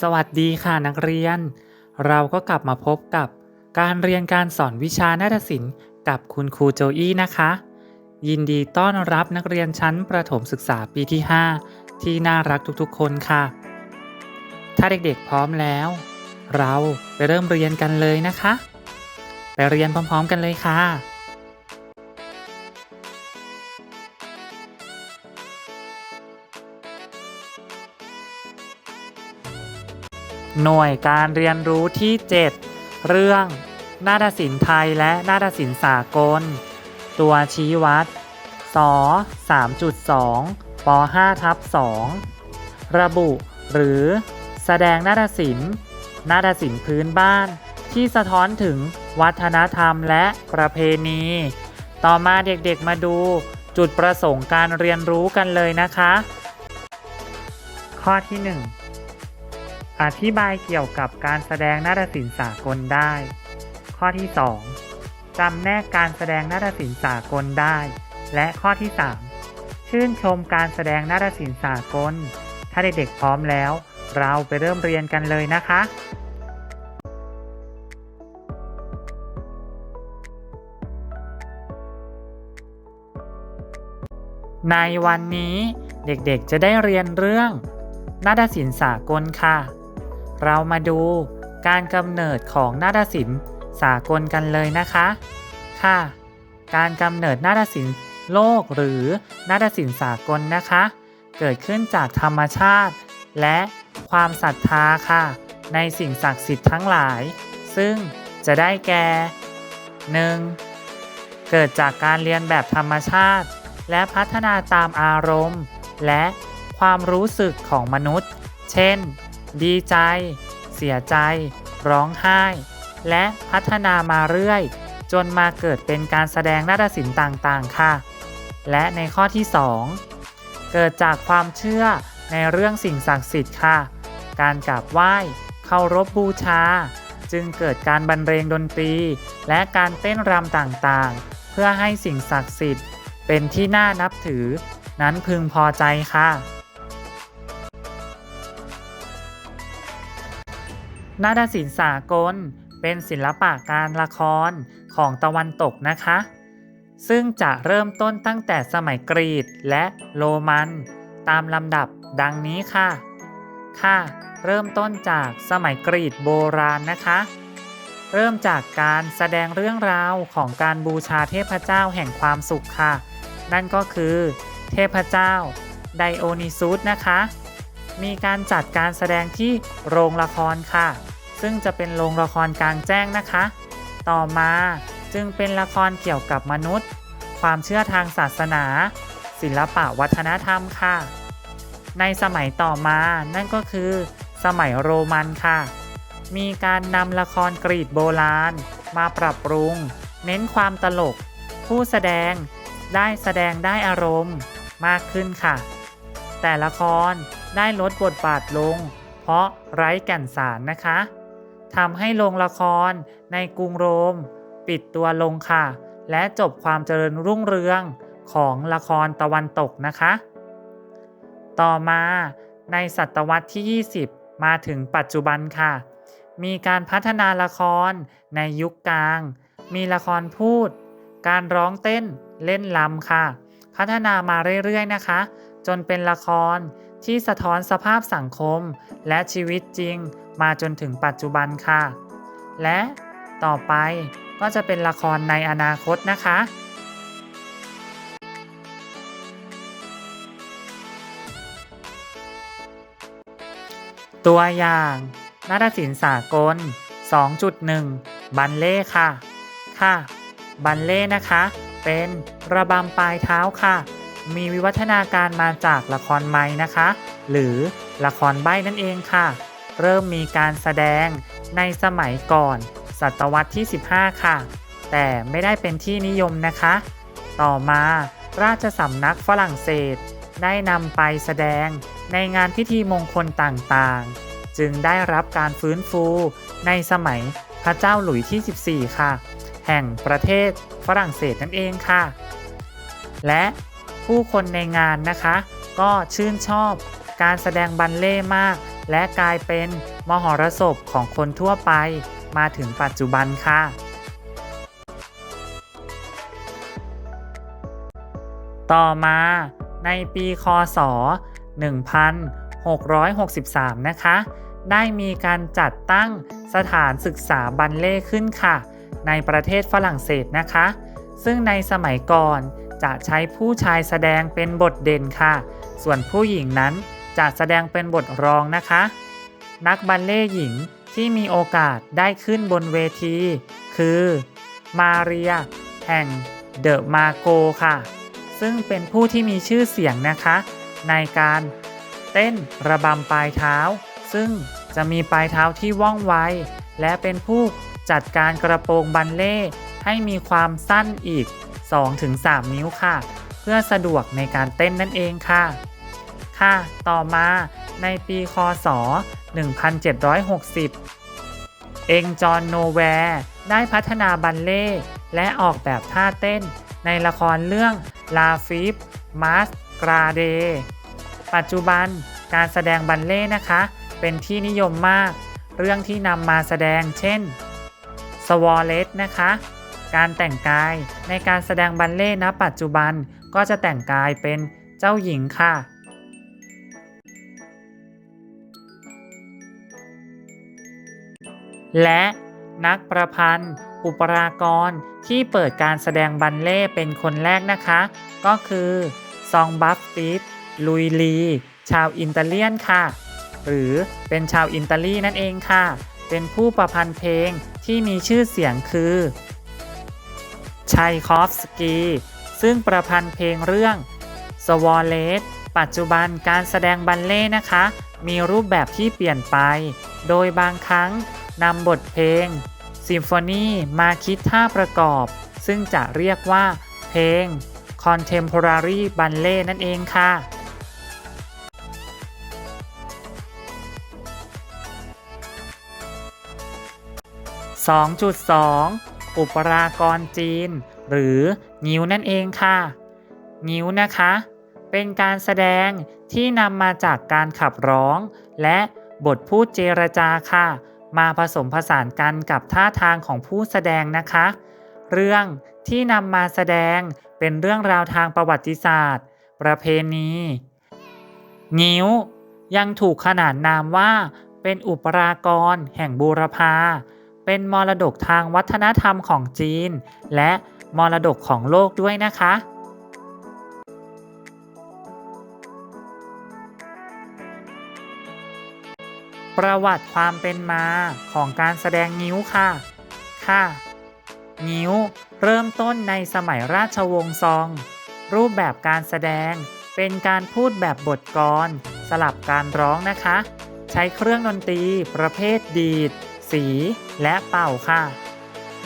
สวัสดีค่ะนักเรียน เราก็กลับมาพบกับการเรียนการสอนวิชานาฏศิลป์กับคุณครูโจอี้นะคะ ยินดีต้อนรับนักเรียนชั้นประถมศึกษาปีที่ 5 ที่น่ารักทุกๆ คนค่ะ ถ้าเด็กๆพร้อมแล้ว เราไปเริ่มเรียนกันเลยนะคะ ไปเรียนพร้อมๆกันเลยค่ะ หน่วยการเรียนรู้ที่ 7 เรื่อง นาฏศิลป์ไทยและนาฏศิลป์สากล ตัวชี้วัดส3.2ป5ทับ2ระบุหรือแสดงนาฏศิลป์ นาฏศิลป์พื้นบ้าน ที่สะท้อนถึงวัฒนธรรมและประเพณี ต่อมาเด็กๆมาดูจุดประสงค์การเรียนรู้กันเลยนะคะ ข้อที่ 1 อธิบายเกี่ยวกับการแสดงนาฏศิลป์สากลได้ ข้อที่ 2จำแนกการแสดงนาฏศิลป์สากลได้ และข้อที่ 3 ชื่นชมการแสดงนาฏศิลป์สากล ถ้าเด็กๆพร้อมแล้ว เราไปเริ่มเรียนกันเลยนะคะในวันนี้เด็กๆจะได้เรียนเรื่องนาฏศิลป์สากลค่ะ เรามาดูการกำเนิดของนาฏศิลป์สากลกันเลยนะคะ ค่ะ การกำเนิดนาฏศิลป์โลกหรือนาฏศิลป์สากลนะคะ เกิดขึ้นจากธรรมชาติ และความศรัทธาค่ะ ในสิ่งศักดิ์สิทธิ์ทั้งหลาย ซึ่งจะได้แก่ 1. เกิดจากการเรียนแบบธรรมชาติ และพัฒนาตามอารมณ์ และความรู้สึกของมนุษย์ เช่น ดีใจ เสียใจ ร้องไห้ และพัฒนามาเรื่อย จนมาเกิดเป็นการแสดงนาฏศิลป์ต่างๆ ค่ะ และในข้อที่ 2 เกิดจากความเชื่อในเรื่องสิ่งศักดิ์สิทธิ์ค่ะ การกราบไหว้เคารพบูชา จึงเกิดการบรรเลงดนตรี และการเต้นรำต่างๆ เพื่อให้สิ่งศักดิ์สิทธิ์ เป็นที่น่านับถือ นั้นพึงพอใจค่ะ นาฏศิลป์สากล เป็นศิลปะการละครของตะวันตกนะคะ ซึ่งจะเริ่มต้นตั้งแต่สมัยกรีกและโรมัน ตามลำดับดังนี้ค่ะ ค่ะ เริ่มต้นจากสมัยกรีกโบราณนะคะ เริ่มจากการแสดงเรื่องราวของการบูชาเทพเจ้าแห่งความสุขค่ะ นั่นก็คือ เทพเจ้าไดโอนิซุสนะคะ มีการจัดการแสดงที่โรงละครค่ะ ซึ่งจะเป็นโรงละครกลางแจ้งนะคะ ต่อมาจึงเป็นละครเกี่ยวกับมนุษย์ ความเชื่อทางศาสนา ศิลปะวัฒนธรรมค่ะ ในสมัยต่อมานั่นก็คือ สมัยโรมันค่ะ มีการนำละครกรีกโบราณ มาปรับปรุง เน้นความตลก ผู้แสดงได้แสดงได้อารมณ์มากขึ้นค่ะ แต่ละครได้ลดบทบาทลง เพราะไร้แก่นสารนะคะทำให้โรงละครในกรุงโรม ปิดตัวลงค่ะ และจบความเจริญรุ่งเรืองของละครตะวันตกนะคะ ต่อมาในศตวรรษที่ 20 มาถึงปัจจุบันค่ะ มีการพัฒนาละครในยุคกลาง มีละครพูด การร้องเต้นเล่นลำค่ะ พัฒนามาเรื่อยๆนะคะ จนเป็นละครที่สะท้อนสภาพสังคมและชีวิตจริงมาจนถึงปัจจุบันค่ะ และต่อไปก็จะเป็นละครในอนาคตนะคะ ตัวอย่างนาฏศิลป์สากล 2.1 บัลเล่ค่ะ ค่ะ บัลเล่นะคะ เป็นระบำปลายเท้าค่ะ มีวิวัฒนาการมาจากละครไม้นะคะ หรือละครใบ้นั่นเองค่ะ เริ่มมีการแสดงในสมัยก่อน ศตวรรษที่ 15 ค่ะ แต่ไม่ได้เป็นที่นิยมนะคะ ต่อมาราชสำนักฝรั่งเศส ได้นำไปแสดงในงานพิธีมงคลต่างๆ จึงได้รับการฟื้นฟูในสมัยพระเจ้าหลุยที่ 14 ค่ะ แห่งประเทศฝรั่งเศสนั่นเองค่ะ และ ผู้คนในงานนะคะ ก็ชื่นชอบการแสดงบัลเล่มาก และกลายเป็นมหรสพของคนทั่วไป มาถึงปัจจุบันค่ะ ต่อมาในปีคศ 1663 นะคะ ได้มีการจัดตั้งสถานศึกษาบัลเล่ขึ้นค่ะ ในประเทศฝรั่งเศสนะคะ ซึ่งในสมัยก่อน จะใช้ผู้ชายแสดงเป็นบทเด่นค่ะ ส่วนผู้หญิงนั้นจะแสดงเป็นบทรองนะคะ นักบัลเล่หญิงที่มีโอกาสได้ขึ้นบนเวที คือ มาเรีย แห่งเดอะมาโกค่ะ ซึ่งเป็นผู้ที่มีชื่อเสียงนะคะ ในการเต้นระบำปลายเท้า ซึ่งจะมีปลายเท้าที่ว่องไว และเป็นผู้จัดการกระโปรงบัลเล่ให้มีความสั้นอีก 2-3 นิ้วค่ะ เพื่อสะดวกในการเต้นนั่นเองค่ะ ค่ะ ต่อมาในปีคศ 1760 เองจอห์นโนแวร์ได้พัฒนาบัลเล่และออกแบบท่าเต้นในละครเรื่องลาฟิปมาสกราเด ปัจจุบันการแสดงบัลเล่นะคะ เป็นที่นิยมมาก เรื่องที่นำมาแสดงเช่นสวอเลสนะคะ การแต่งกายในการแสดงบัลเล่ต์ณปัจจุบันก็จะแต่งกายเป็นเจ้าหญิงค่ะ และนักประพันธ์ อุปรากรที่เปิดการแสดงบัลเล่เป็นคนแรกนะคะ ก็คือซองบัฟติสลุยลี ชาวอิตาเลียนค่ะ หรือเป็นชาวอิตาลีนั่นเองค่ะ เป็นผู้ประพันธ์เพลงที่มีชื่อเสียงคือ ชัยคอฟสกี ซึ่งประพันธ์เพลงเรื่องสวอลเลสปัจจุบันการแสดงบัลเล่ต์นะคะ มีรูปแบบที่เปลี่ยนไป โดยบางครั้งนำบทเพลงซิมโฟนีมาคิดท่าประกอบ ซึ่งจะเรียกว่า เพลง Contemporary Ballet นั่นเองค่ะ 2.2 อุปรากรจีน หรืองิ้วนั่นเองค่ะ งิ้วนะคะ เป็นการแสดงที่นำมาจากการขับร้อง และบทพูดเจรจาค่ะ มาผสมผสานกันกับท่าทางของผู้แสดงนะคะ เรื่องที่นำมาแสดงเป็นเรื่องราวทางประวัติศาสตร์ ประเพณีงิ้วยังถูกขนานนามว่าเป็นอุปรากรแห่งบูรพา เป็นมรดกทางวัฒนธรรมของจีน และมรดกของโลกด้วยนะคะ ประวัติความเป็นมาของการแสดงงิ้วค่ะ ค่ะ งิ้วเริ่มต้นในสมัยราชวงศ์ซอง รูปแบบการแสดงเป็นการพูดแบบบทกลสลับการร้องนะคะ ใช้เครื่องดนตรีประเภทดีด สีและเป่าค่ะ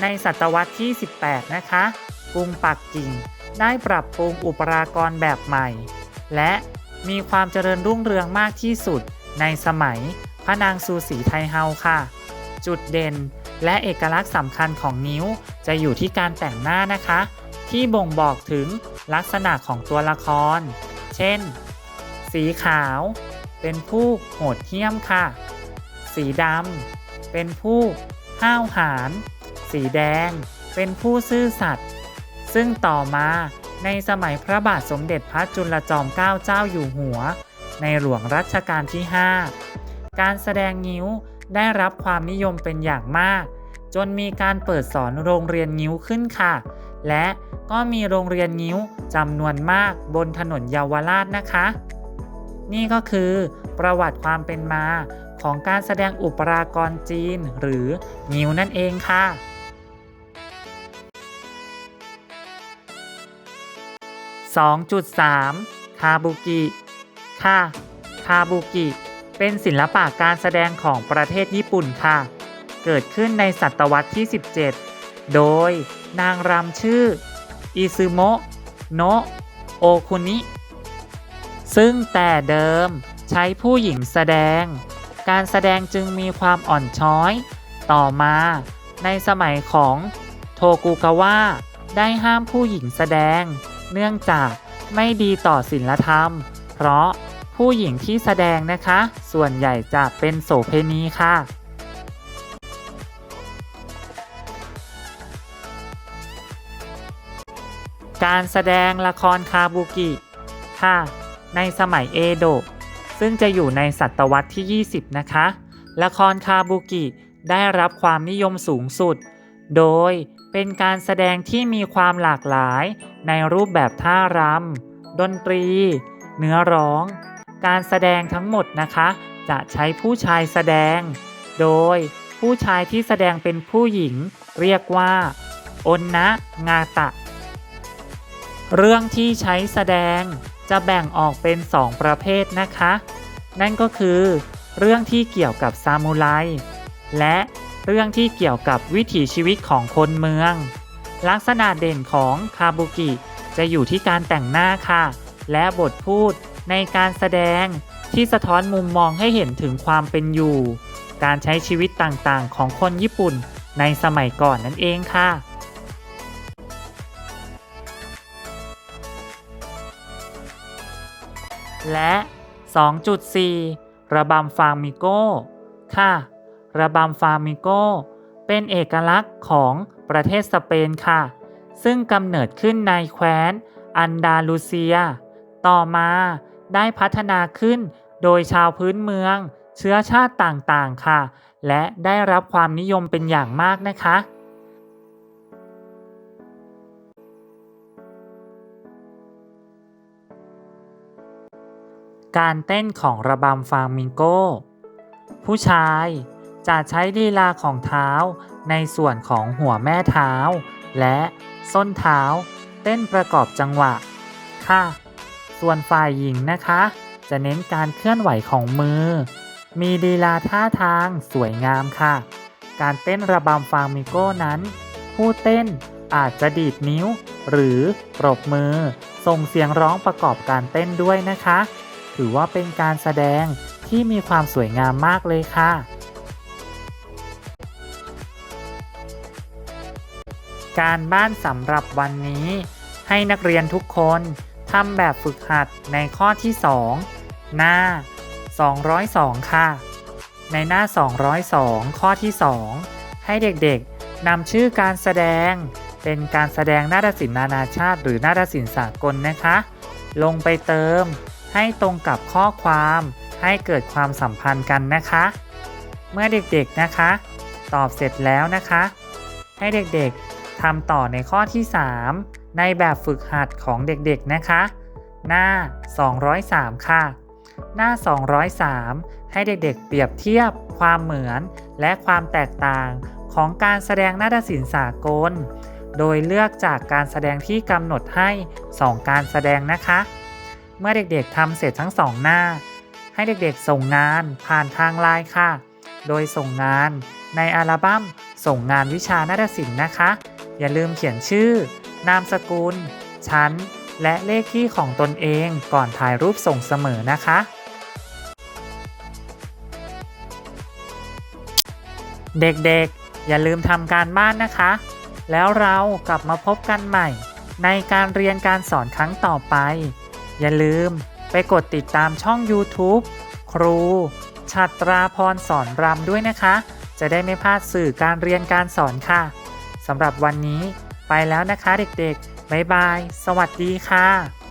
ในศตวรรษที่ 18 นะคะ กรุงปักกิ่งได้ปรับปรุงอุปรากรแบบใหม่ และมีความเจริญรุ่งเรืองมากที่สุดในสมัยพระนางซูสีไทเฮาค่ะ จุดเด่นและเอกลักษณ์สำคัญของนิ้วจะอยู่ที่การแต่งหน้านะคะ ที่บ่งบอกถึงลักษณะของตัวละคร เช่น สีขาว เป็นผู้โหดเหี้ยมค่ะ สีดำ เป็นผู้ห้าวหาญสีแดง เป็นผู้ซื่อสัตย์ซึ่งต่อมาในสมัยพระบาทสมเด็จพระจุลจอมเกล้าเจ้าอยู่หัว ในหลวงรัชกาลที่ 5 การแสดงงิ้วได้รับความนิยมเป็นอย่างมาก จนมีการเปิดสอนโรงเรียนงิ้วขึ้นค่ะ และก็มีโรงเรียนงิ้วจำนวนมากบนถนนเยาวราชนะคะ นี่ก็คือประวัติความเป็นมา ของการแสดงอุปรากรจีน หรืองิ้วนั่นเองค่ะ2.3 คาบุกิ ค่ะ คาบุกิ เป็นศิลปะการแสดงของประเทศญี่ปุ่นค่ะ เกิดขึ้นในศตวรรษที่ 17 โดยนางรำชื่อ อิซึโมะ โนะโอคุนิ ซึ่งแต่เดิมใช้ผู้หญิงแสดง การแสดงจึงมีความอ่อนช้อย ต่อมา ในสมัยของโทกุกาวะได้ห้ามผู้หญิงแสดง เนื่องจากไม่ดีต่อศีลธรรม เพราะผู้หญิงที่แสดงนะคะ ส่วนใหญ่จะเป็นโสเภณีค่ะ การแสดงละครคาบุกิ ค่ะ ในสมัยเอโดะ ซึ่งจะอยู่ในศตวรรษที่ 20 นะคะ ละครคาบุกิได้รับความนิยมสูงสุด โดยเป็นการแสดงที่มีความหลากหลายในรูปแบบท่ารำดนตรี เนื้อร้อง การแสดงทั้งหมดนะคะ จะใช้ผู้ชายแสดง โดยผู้ชายที่แสดงเป็นผู้หญิง เรียกว่าอนนะงาตะ เรื่องที่ใช้แสดง จะแบ่งออกเป็น 2 ประเภทนะคะ นั่นก็คือ เรื่องที่เกี่ยวกับซามูไรและเรื่องที่เกี่ยวกับวิถีชีวิตของคนเมือง ลักษณะเด่นของคาบุกิจะอยู่ที่การแต่งหน้าค่ะ และบทพูดในการแสดงที่สะท้อนมุมมองให้เห็นถึงความเป็นอยู่ การใช้ชีวิตต่างๆ ของคนญี่ปุ่นในสมัยก่อนนั่นเองค่ะ และ 2.4 ระบำฟามิโก้ค่ะ ระบำฟามิโก้เป็นเอกลักษณ์ของประเทศสเปนค่ะ ซึ่งกำเนิดขึ้นในแคว้นอันดาลูเซีย ต่อมาได้พัฒนาขึ้นโดยชาวพื้นเมือง เชื้อชาติต่างๆค่ะ และได้รับความนิยมเป็นอย่างมากนะคะ การเต้นของระบำฟลามิงโก ผู้ชายจะใช้ลีลาของเท้าในส่วนของหัวแม่เท้า และส้นเท้า เต้นประกอบจังหวะ ค่ะ ส่วนฝ่ายหญิงนะคะ จะเน้นการเคลื่อนไหวของมือ มีลีลาท่าทางสวยงามค่ะ การเต้นระบำฟลามิงโก้นั้น ผู้เต้นอาจจะดีดนิ้ว หรือปรบมือ ส่งเสียงร้องประกอบการเต้นด้วยนะคะ ถือว่าเป็นการแสดงที่มีความสวยงามมากเลยค่ะ การบ้านสำหรับวันนี้ ให้นักเรียนทุกคนทำแบบฝึกหัดในข้อที่ 2 หน้า 202 ค่ะ ในหน้า 202 ข้อที่ 2 ให้เด็กๆนำชื่อการแสดง เป็นการแสดงนาฏศิลป์นานาชาติ หรือนาฏศิลป์สากลนะคะ ลงไปเติม ให้ตรงกับข้อความให้เกิดความสัมพันธ์กันนะคะ เมื่อเด็กๆนะคะ ตอบเสร็จแล้วนะคะ ให้เด็กๆทำต่อในข้อที่ 3 ในแบบฝึกหัดของเด็กๆนะคะ หน้า 203 ค่ะ หน้า 203 ให้เด็กๆ เปรียบเทียบความเหมือนและความแตกต่างของการแสดงนาฏศิลป์สากล โดยเลือกจากการแสดงที่กำหนดให้ 2 การแสดงนะคะ มื่อเด็กๆทำเสร็จทั้งสองหน้า ให้เด็กๆส่งงานผ่านทางไลน์ค่ะ โดยส่งงานในอัลบั้มส่งงานวิชานาฏศิลป์นะคะ อย่าลืมเขียนชื่อ นามสกุล ชั้น และเลขที่ของตนเองก่อนถ่ายรูปส่งเสมอนะคะ เด็กๆ อย่าลืมทำการบ้านนะคะ แล้วเรากลับมาพบกันใหม่ ในการเรียนการสอนครั้งต่อไป อย่าลืมไปกดติดตามช่อง YouTube ครูชัตราพรสอนรำด้วยนะคะ จะได้ไม่พลาดสื่อการเรียนการสอนค่ะสำหรับวันนี้ไปแล้วนะคะเด็กๆ บ๊ายบาย สวัสดีค่ะ